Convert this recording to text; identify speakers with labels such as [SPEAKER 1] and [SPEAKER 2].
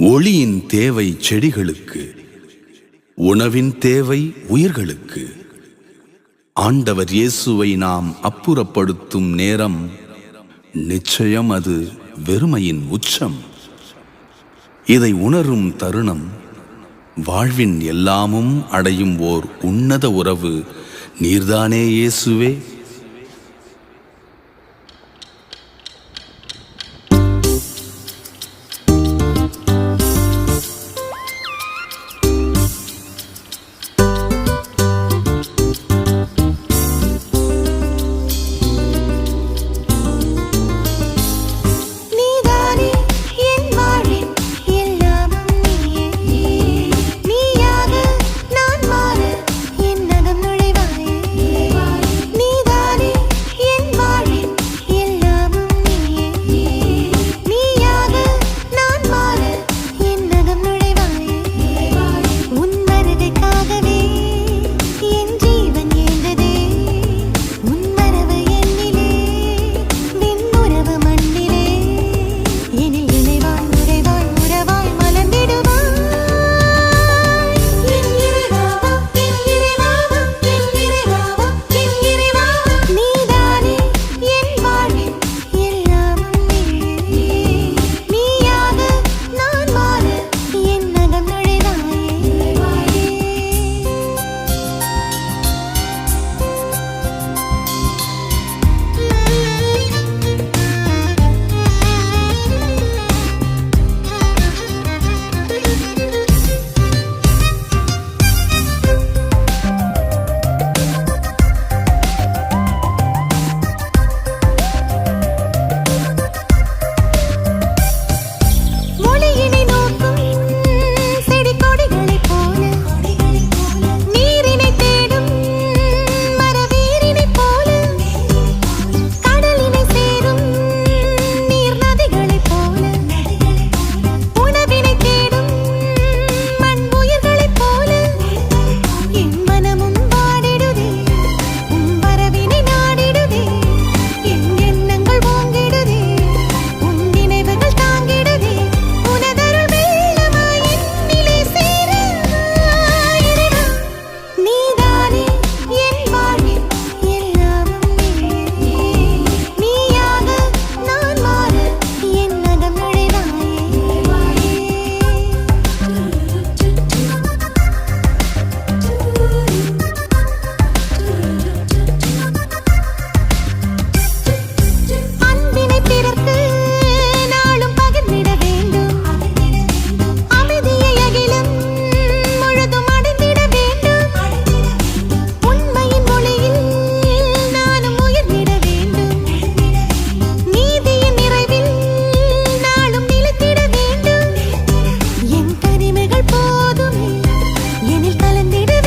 [SPEAKER 1] ஒளியின் தேவை செடிகளுக்கு உணவின் தேவை உயிர்களுக்கு. ஆண்டவர் இயேசுவை நாம் அப்புறப்படுத்தும் நேரம் நிச்சயம் அது வெறுமையின் உச்சம். இதை உணரும் தருணம் வாழ்வின் எல்லாமும் அடையும் ஓர் உன்னத உறவு. நீர்தானே இயேசுவே. வார்த்தைகள் போதுமே. எனில் கலந்திட.